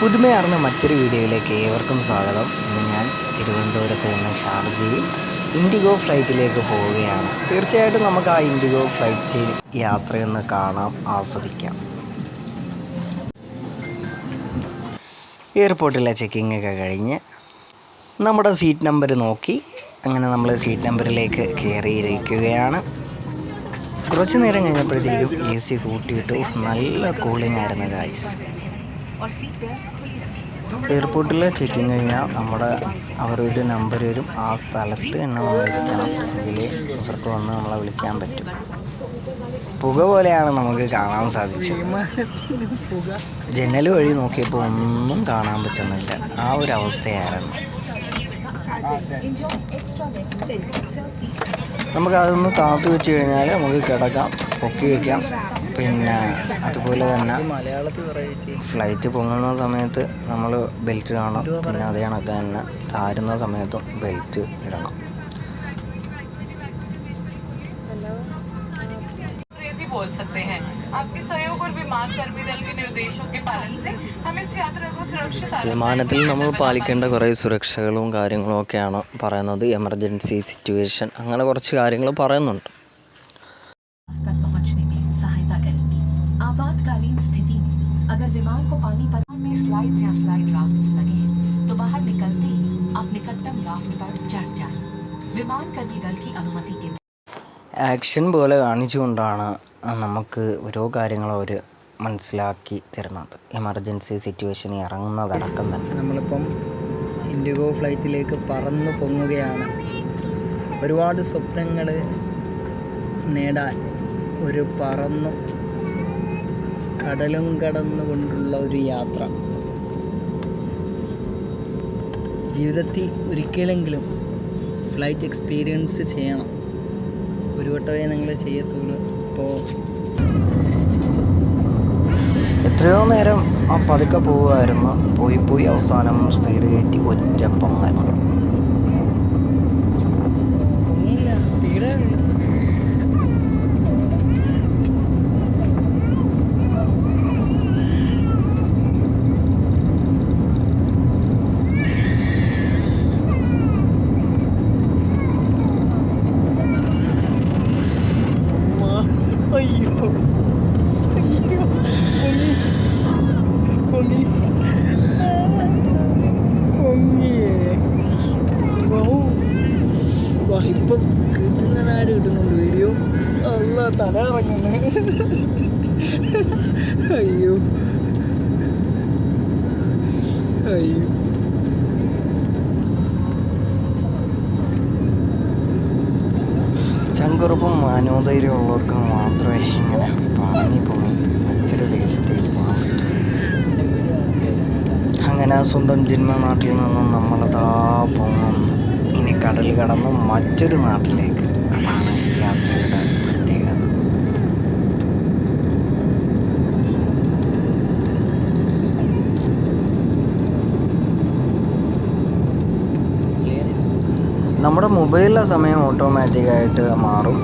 പുതുമയാർന്ന മറ്റൊരു വീഡിയോയിലേക്ക് ഏവർക്കും സ്വാഗതം. ഇന്ന് ഞാൻ തിരുവനന്തപുരത്ത് നിന്ന് ഷാർജയിൽ ഇൻഡിഗോ ഫ്ലൈറ്റിലേക്ക് പോവുകയാണ്. തീർച്ചയായിട്ടും നമുക്ക് ആ ഇൻഡിഗോ ഫ്ലൈറ്റ് യാത്രയൊന്ന് കാണാം ആസ്വദിക്കാം. എയർപോർട്ടിലെ ചെക്കിംഗ് ഒക്കെ കഴിഞ്ഞ് നമ്മുടെ സീറ്റ് നമ്പർ നോക്കി അങ്ങനെ നമ്മൾ സീറ്റ് നമ്പറിലേക്ക് കയറിയിരിക്കുകയാണ്. കുറച്ച് നേരം കഴിഞ്ഞപ്പോഴത്തേക്കും എ സി കൂട്ടിയിട്ടു. നല്ല കൂളിംഗ് ആയിരുന്നു ഗായ്സ്. എയർപോർട്ടിൽ ചെക്കിങ് കഴിഞ്ഞാൽ നമ്മുടെ അവരൊരു നമ്പർ വരും. ആ സ്ഥലത്ത് തന്നെ നമ്മൾ ഇരിക്കണം എങ്കിൽ ഇവർക്ക് വന്ന് നമ്മളെ വിളിക്കാൻ പറ്റും. പുക പോലെയാണ് നമുക്ക് കാണാൻ സാധിച്ചത്. ജനൽ വഴി നോക്കിയപ്പോൾ ഒന്നും കാണാൻ പറ്റുന്നില്ല. ആ ഒരു അവസ്ഥയായിരുന്നു. നമുക്ക് അതൊന്ന് താത്തു വെച്ച് കഴിഞ്ഞാൽ നമുക്ക് കിടക്കാം പൊക്കി വയ്ക്കാം പിന്നെ അതുപോലെ തന്നെ ഫ്ലൈറ്റ് പൊങ്ങുന്ന സമയത്ത് നമ്മൾ ബെൽറ്റ് കാണും പിന്നെ അതേ കണക്ക് തന്നെ താരുന്ന സമയത്തും ബെൽറ്റ് ഇടണം भी बोल सकते हैं आपके सहयोग और विमान कर्मी दल के निर्देशों के पालन से हम इस यात्रा को सुरक्षित आनंद വിമാനത്തിൽ നമ്മൾ പാലിക്കേണ്ട കുറേ സുരക്ഷകളും കാര്യങ്ങളും ഒക്കെയാണ് പറയുന്നത് എമർജൻസി സിറ്റുവേഷൻ അങ്ങനെ കുറച്ച് കാര്യങ്ങൾ പറയുന്നുണ്ട് आपातकालीन स्थिति में अगर विमान को पानी पर में स्लाइड या स्लाइड राफ्ट लगे हैं तो बाहर निकलते ही आप निकटतम राफ्ट पर चढ़ जाएं। विमान कर्मी दल की अनुमति के ആക്ഷൻ പോലെ കാണിച്ചുകൊണ്ടാണ് നമുക്ക് ഓരോ കാര്യങ്ങളും അവർ മനസ്സിലാക്കി തരുന്നത് എമർജൻസി സിറ്റുവേഷൻ ഇറങ്ങുന്നതടക്കം തന്നെ നമ്മളിപ്പം ഇൻഡിഗോ ഫ്ലൈറ്റിലേക്ക് പറന്നു പൊങ്ങുകയാണ് ഒരുപാട് സ്വപ്നങ്ങൾ നേടാൻ ഒരു പറന്നു കടലും കടന്നു കൊണ്ടുള്ള ഒരു യാത്ര. ജീവിതത്തിൽ ഒരിക്കലെങ്കിലും ഫ്ലൈറ്റ് എക്സ്പീരിയൻസ് ചെയ്യണം. ഒരു വട്ടമേ നിങ്ങൾ ചെയ്യത്തുള്ളൂ. അപ്പോൾ എത്രയോ നേരം ആ പതുക്കെ പോവുമായിരുന്നു പോയി പോയി അവസാനം സ്പീഡ് കയറ്റി ഒറ്റപ്പം ഒന്നുമില്ല സ്പീഡേ ഉള്ളൂ അയ്യോ. അയ്യോ. പൊങ്ങി. പൊങ്ങി. പൊങ്ങിയേ. വൗ. ഇപ്പം കിട്ടുന്നതാര് കിട്ടുന്നുണ്ട് വീഡിയോ? അല്ല തല ഇറങ്ങുന്നു അയ്യോ. അയ്യോ. ചങ്കുറപ്പും മനോധൈര്യം ഉള്ളവർക്ക് മാത്രമേ ഇങ്ങനെ പറഞ്ഞു പോയി മറ്റൊരു ദേശത്തേക്ക് പോകാൻ പറ്റൂ. അങ്ങനെ സ്വന്തം ജന്മനാട്ടിൽ നിന്നും നമ്മളതാ പോകുന്നു ഇനി കടൽ കടന്ന് മറ്റൊരു നാട്ടിലേക്ക് അതാണ് യാത്രയുടെ പ്രത്യേകത നമ്മുടെ മൊബൈലിലെ സമയം ഓട്ടോമാറ്റിക്കായിട്ട് മാറും.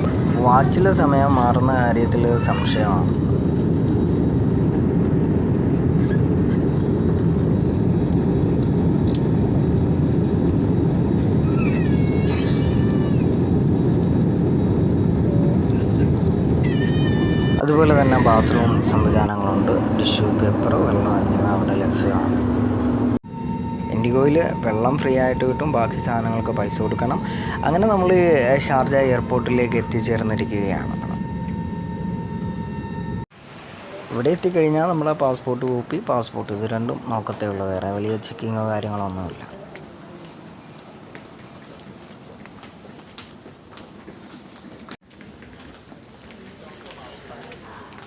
വാച്ചിലെ സമയം മാറുന്ന കാര്യത്തിൽ സംശയമാണ്. അതുപോലെ തന്നെ ബാത്റൂം സംവിധാനങ്ങളുണ്ട്. ടിഷ്യൂ പേപ്പർ വെള്ളം എന്നിവ അവിടെ ലഭ്യമാണ്. ഇൻഡിഗോയിൽ വെള്ളം ഫ്രീ ആയിട്ട് കിട്ടും ബാക്കി സാധനങ്ങൾക്ക് പൈസ കൊടുക്കണം. അങ്ങനെ നമ്മൾ ഷാർജ എയർപോർട്ടിലേക്ക് എത്തിച്ചേർന്നിരിക്കുകയാണ്. ഇവിടെ എത്തിക്കഴിഞ്ഞാൽ നമ്മുടെ പാസ്പോർട്ട് കോപ്പി പാസ്പോർട്ട് ഇത് രണ്ടും നോക്കത്തേ ഉള്ളൂ. വേറെ വലിയ ചെക്കിങ്ങോ കാര്യങ്ങളോ ഒന്നുമില്ല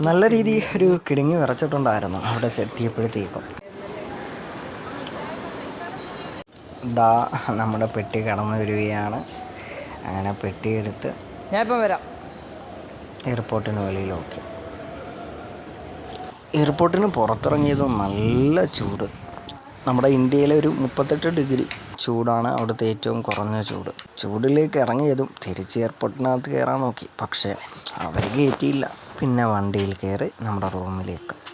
നല്ല രീതിയിൽ ഒരു കിടുങ്ങി വിറച്ചിട്ടുണ്ടായിരുന്നു. അവിടെ എത്തിയപ്പോഴത്തേക്കും ദാ നമ്മുടെ പെട്ടി കടന്നു വരികയാണ്. അങ്ങനെ പെട്ടി എടുത്ത് ഞാൻ ഇപ്പം വരാം. എയർപോർട്ടിന് വെളിയിലോക്കെ എയർപോർട്ടിന് പുറത്തിറങ്ങിയതും നല്ല ചൂട്. നമ്മുടെ ഇന്ത്യയിലെ ഒരു മുപ്പത്തെട്ട് ഡിഗ്രി ചൂടാണ് അവിടുത്തെ ഏറ്റവും കുറഞ്ഞ ചൂട്. ചൂടിലേക്ക് ഇറങ്ങിയതും തിരിച്ച് എയർപോർട്ടിനകത്ത് കയറാൻ നോക്കി. പക്ഷേ അവർ കയറ്റിയില്ല. പിന്നെ വണ്ടിയിൽ കയറി നമ്മുടെ റൂമിലേക്ക്.